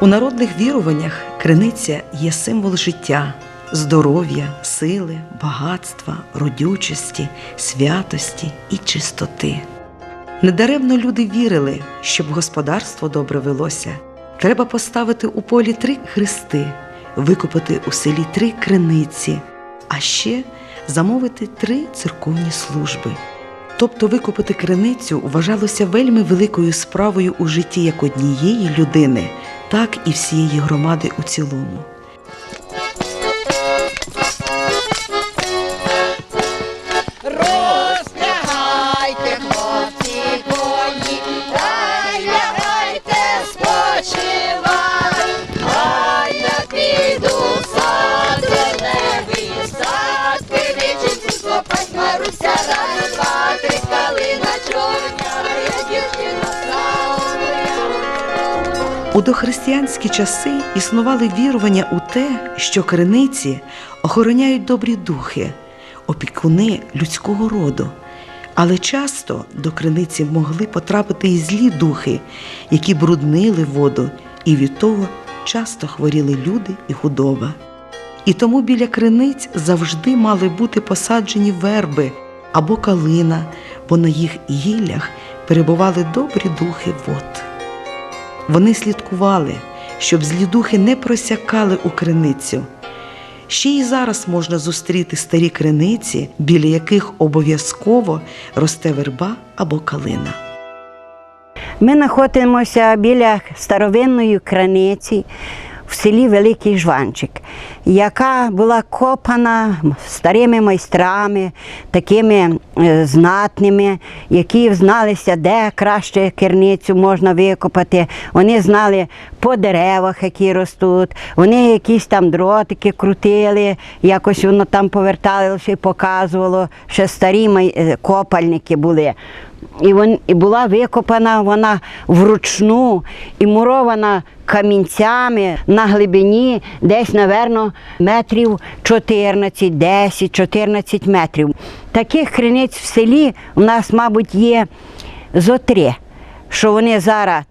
У народних віруваннях криниця є символ життя, здоров'я, сили, багатства, родючості, святості і чистоти. Недаремно люди вірили, щоб господарство добре велося, треба поставити у полі три хрести, викопати у селі три криниці, а ще замовити три церковні служби. Тобто викопати криницю вважалося вельми великою справою у житті як однієї людини, так і всієї громади у цілому. У дохристиянські часи існували вірування у те, що криниці охороняють добрі духи, опікуни людського роду. Але часто до криниці могли потрапити і злі духи, які бруднили воду, і від того часто хворіли люди і худоба. І тому біля криниць завжди мали бути посаджені верби або калина, бо на їх гіллях перебували добрі духи вод. Вони слідкували, щоб злі духи не просякали у криницю. Ще й зараз можна зустріти старі криниці, біля яких обов'язково росте верба або калина. Ми знаходимося біля старовинної краниці в селі Великий Жванчик, яка була копана старими майстрами, такими е, знатними, які зналися, де краще керницю можна викопати. Вони знали по деревах, які ростуть, вони якісь там дротики крутили, якось воно там поверталося і показувало. Ще старі е, копальники були. І, вон, і була викопана вона вручну і мурована камінцями на глибині десь, напевно, метрів 14, 10, 14 метрів. Таких криниць в селі у нас, мабуть, є зо три, що вони зараз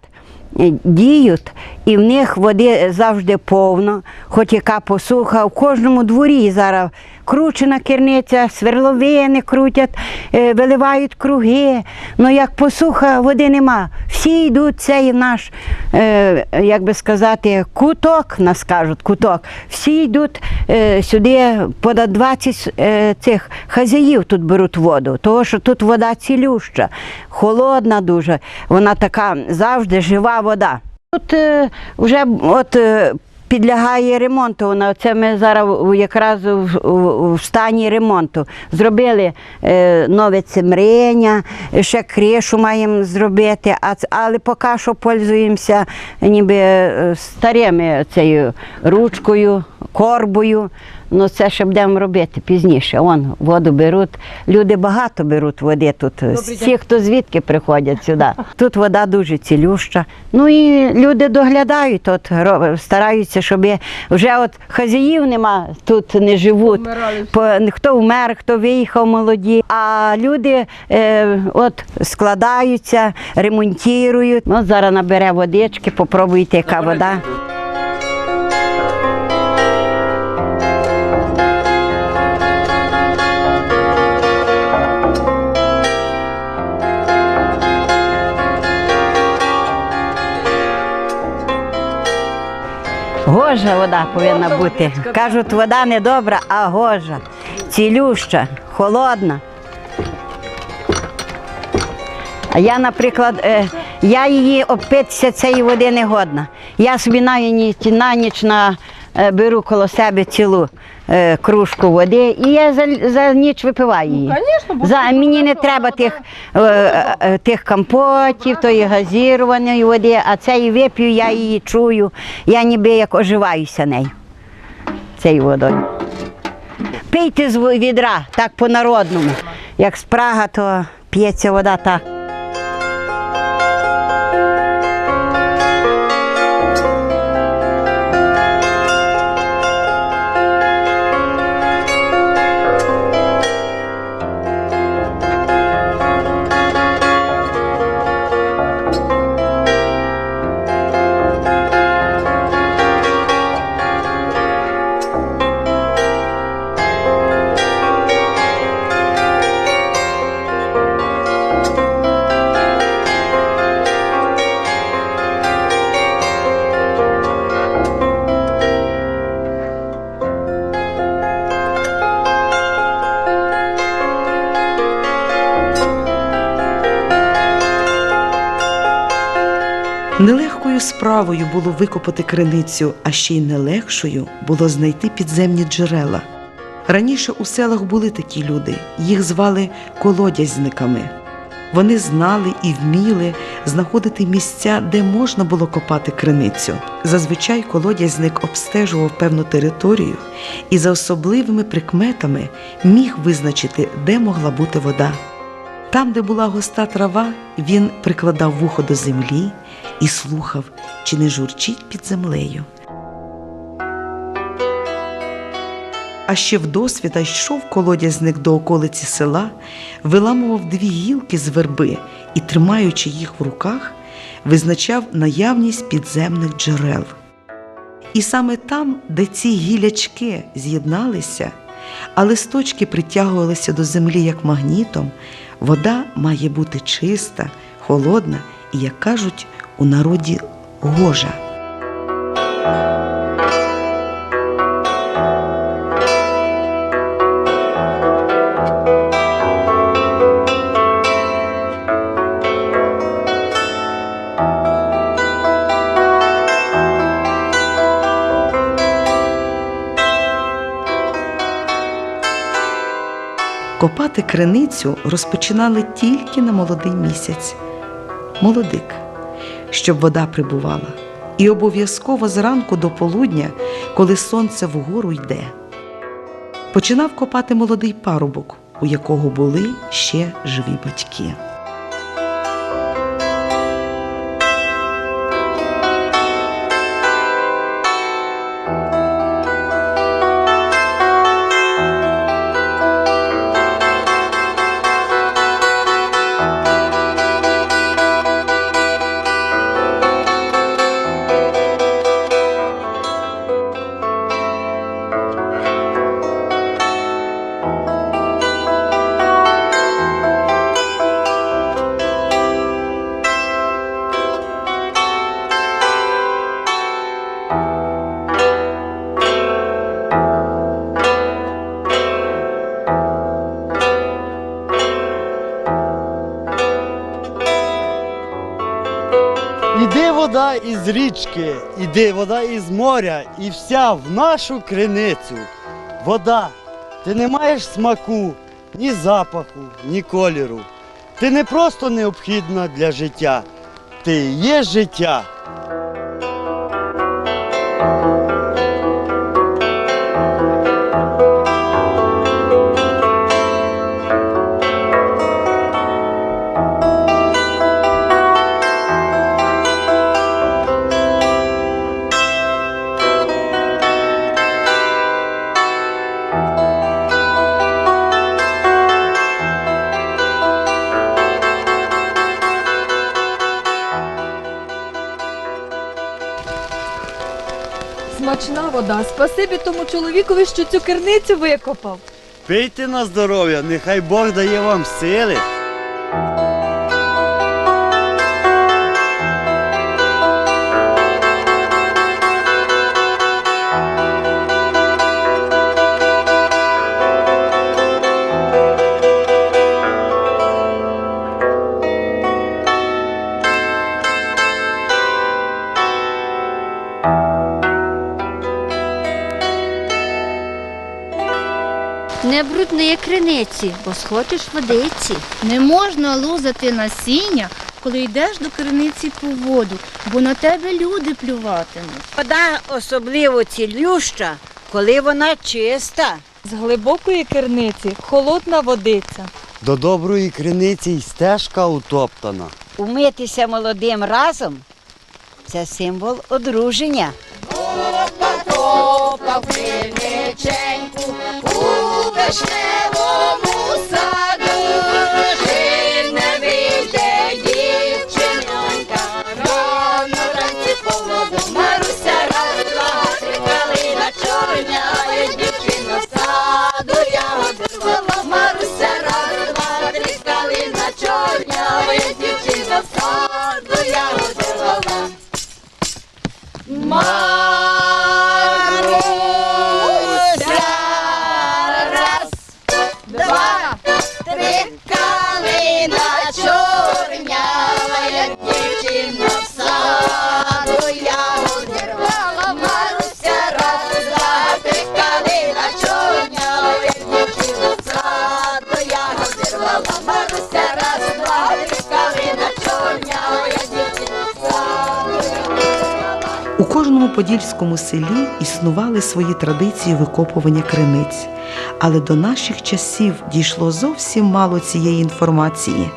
е, діють, і в них води завжди повно, хоч яка посуха. В кожному дворі зараз кручена керниця, сверловини крутять, е, виливають круги. Ну як посуха, води нема. Всі йдуть цей наш, е, як би сказати, куток, нас кажуть, куток. Всі йдуть е, сюди, понад 20 е, цих хазяїв тут беруть воду, тому що тут вода цілюща, холодна дуже, вона така завжди жива вода. Тут вже от підлягає ремонту. Вона це ми зараз якраз в, стані ремонту. Зробили е, нове цемрення, ще кришу маємо зробити, але поки що пользуємося ніби е, старими цією ручкою, корбою. Ну це ще будемо робити пізніше. Вон воду беруть. Люди багато беруть води тут. Всі, хто звідки приходять сюди. Тут вода дуже цілюща. Ну і люди доглядають, от, стараються, щоб вже от хазяїв нема, тут не живуть. По, хто вмер, хто виїхав молоді. А люди е, от складаються, ремонтують. Ну, зараз набере водички, попробуйте, яка вода. Гожа вода повинна бути. Кажуть, вода не добра, а гожа. Цілюща, холодна. А я, наприклад, е, я її обпитися цієї води не годна. Я собі на ніч, на ніч на, беру коло себе цілу е, кружку води і я за, за ніч випиваю її. конечно, бо за, мені не треба тих, е, е, е, тих компотів, тої газірованої води, а цієї вип'ю, я її чую. Я ніби як оживаюся нею. Цією водою. Пийте з відра, так по-народному. Як спрага, то п'ється вода так. Нелегкою справою було викопати криницю, а ще й нелегшою було знайти підземні джерела. Раніше у селах були такі люди, їх звали колодязниками. Вони знали і вміли знаходити місця, де можна було копати криницю. Зазвичай колодязник обстежував певну територію і за особливими прикметами міг визначити, де могла бути вода. Там, де була густа трава, він прикладав вухо до землі і слухав, чи не журчить під землею. А ще вдосвіта йшов колодязник до околиці села, виламував дві гілки з верби і, тримаючи їх в руках, визначав наявність підземних джерел. І саме там, де ці гілячки з'єдналися, а листочки притягувалися до землі як магнітом, вода має бути чиста, холодна і, як кажуть, у народі гожа. Копати криницю розпочинали тільки на молодий місяць, молодик, щоб вода прибувала, і обов'язково зранку до полудня, коли сонце вгору йде. Починав копати молодий парубок, у якого були ще живі батьки. Іде вода із річки, іде вода із моря, і вся в нашу криницю. Вода, ти не маєш смаку, ні запаху, ні кольору. Ти не просто необхідна для життя, ти є життя. Смачна вода. Спасибі тому чоловікові, що цю керницю викопав. Пийте на здоров'я, нехай Бог дає вам сили. Криниці, бо схочеш водиці. Не можна лузати насіння, коли йдеш до криниці по воду, бо на тебе люди плюватимуть. Вода особливо цілюща, коли вона чиста. З глибокої керниці холодна водиця. До доброї криниці й стежка утоптана. Умитися молодим разом це символ одруження. Криниченьку у вишневому саду. Чи не вийде дівчинонька, рано вранці по. Маруся три калина чорняє, дівчина саду ягоди рвала. Маруся три калина чорняє, дівчина саду ягоди кожному подільському селі існували свої традиції викопування криниць, але до наших часів дійшло зовсім мало цієї інформації.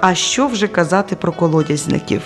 А що вже казати про колодязників?